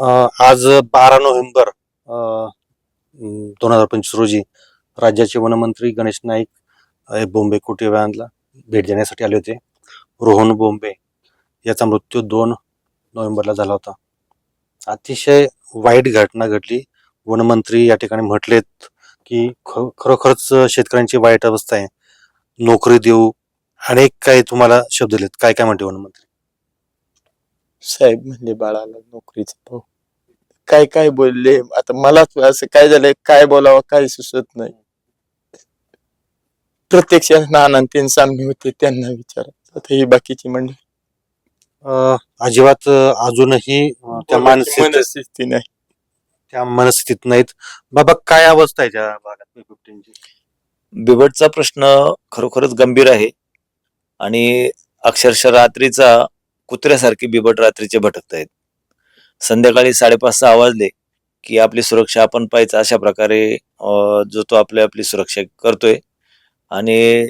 आज बारा नोव्हेंबर दोन हजार पंचवीस रोजी राज्याचे वनमंत्री गणेश नाईक अ, बोंबे कुटी भेट देण्यासाठी आले होते. रोहन बोंबे याचा मृत्यू दोन नोव्हेंबरला झाला होता. अतिशय वाईट घटना घडली. वनमंत्री या ठिकाणी म्हटलेत की ख खरोखरच शेतकऱ्यांची वाईट अवस्था आहे. नोकरी देऊ अनेक काही तुम्हाला शब्द दिलेत. काय काय म्हणते वनमंत्री? साहेब म्हणजे बाळाला नोकरीचा भाऊ काय काय बोलले? आता मला असं काय झालंय काय बोलावं काय सुचत नाही. प्रत्यक्ष नाना ते सामने होते त्यांना विचारा आता ही बाकीची मंडळी. अ, अजिबात अ, अजूनही अ, त्या मानसिक मनस्थिती नाही. त्या मनस्थितीत नाहीत. बाबा काय अवस्था आहे त्या भागात बिबटचा प्रश्न खरोखरच गंभीर आहे. आणि अक्षरशः रात्रीचा कुत्र्यासारखे बिबट रात्रीचे भटकत आहेत संध्याकाळी साडेपाच सहा वाजले की आपली सुरक्षा आपण पाहिजे अशा प्रकारे जो तो आपली आपली सुरक्षा करतोय. आणि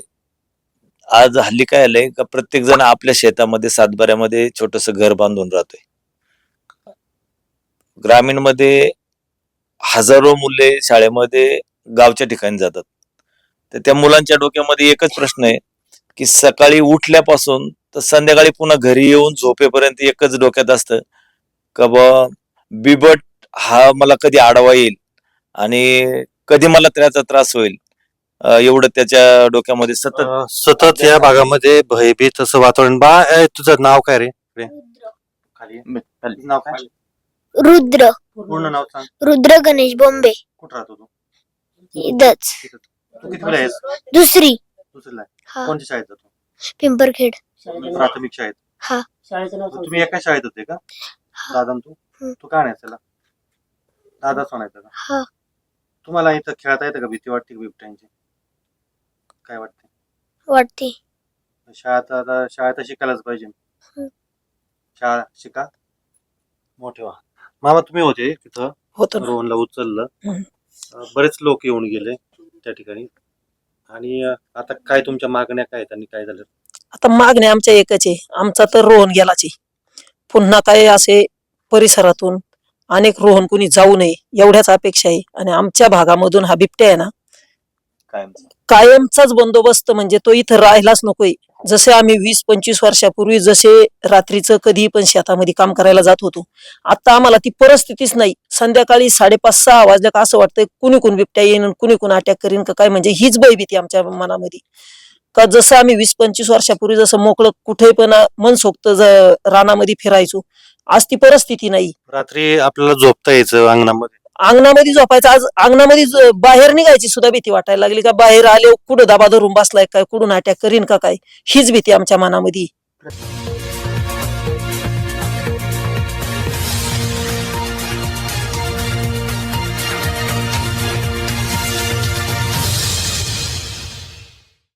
आज हल्ली काय आलंय का प्रत्येक जण आपल्या शेतामध्ये सातबाऱ्यामध्ये छोटस घर बांधून राहतोय. ग्रामीणमध्ये हजारो मुले शाळेमध्ये गावच्या ठिकाणी जातात. तर त्या मुलांच्या डोक्यामध्ये एकच प्रश्न आहे की सकाळी उठल्यापासून तर संध्याकाळी पुन्हा घरी येऊन झोपेपर्यंत एकच डोक्यात असतं. का बा बिबट हा मला कधी आडवा येईल आणि कधी मला त्याचा त्रास होईल. एवढं त्याच्या डोक्यामध्ये सतत सतत या भागामध्ये भयभीत असं वातावरण. बा ए, तुझं नाव काय रे? खाली. नाव काय? रुद्र. पूर्ण नाव सांग. रुद्र गणेश बॉम्बे कुठं राहतो तू? इथंच. तू किती आहेस? दुसरी. दुसरीला आहे. हा. कोणत्या शाळेत जातो? पिंपरखेड. प्राथमिक शाळेत. हा. तुम्ही एका शाळेत होते का? दादा तू. तू काय नाही त्याला दादाच म्हणायचं का? हा. तुम्हाला इथं खेळता येतं का भीती वाटते का बिबट्यांची? काय वाटते? वाटते. शाळेत आता शाळेत तर शिकायलाच पाहिजे. शाळा शिका. मोठे व्हा. मामा तुम्ही होते तिथं? होतं ना. रोहनला उचललं. हम्म. अं, बरेच लोक येऊन गेले त्या ठिकाणी. आणि अं, आता काय तुमच्या मागण्या काय आहेत आणि काय झालं? आता मागणे आमच्या एकच आहे. आमचा तर रोहन गेलाच आहे. पुन्हा काय असे परिसरातून अनेक रोहन कुणी जाऊ नये एवढ्याच अपेक्षा आहे. आणि आमच्या भागामधून हा बिबट्या आहे ना कायम कायमचाच बंदोबस्त म्हणजे तो इथं राहिलाच नकोय. जसे आम्ही वीस पंचवीस वर्षापूर्वी जसे रात्रीचं कधी पण शेतामध्ये काम करायला जात होतो आता आम्हाला ती परिस्थितीच नाही. संध्याकाळी साडेपाच सहा वाजल्या का असं वाटतंय कुणी कुण बिबट्या येईन कुणी कुण अटॅक करीन का काय म्हणजे हीच भयभीती आमच्या मनामध्ये. का जसं आम्ही वीस पंचवीस वर्षापूर्वी जसं मोकळं कुठे पण मनसोक्त ज- रानामध्ये फिरायचो आज ती परिस्थिती नाही. रात्री आपल्याला झोपता यायचं अंगणामध्ये. अंगणामध्ये झोपायचं. आज अंगणामध्ये ज- बाहेर निघायची सुद्धा भीती वाटायला लागली का बाहेर आले कुठं दाबा धरून बसलाय काय कुठून अटॅक करीन का काय? हीच भीती आमच्या मनामध्ये.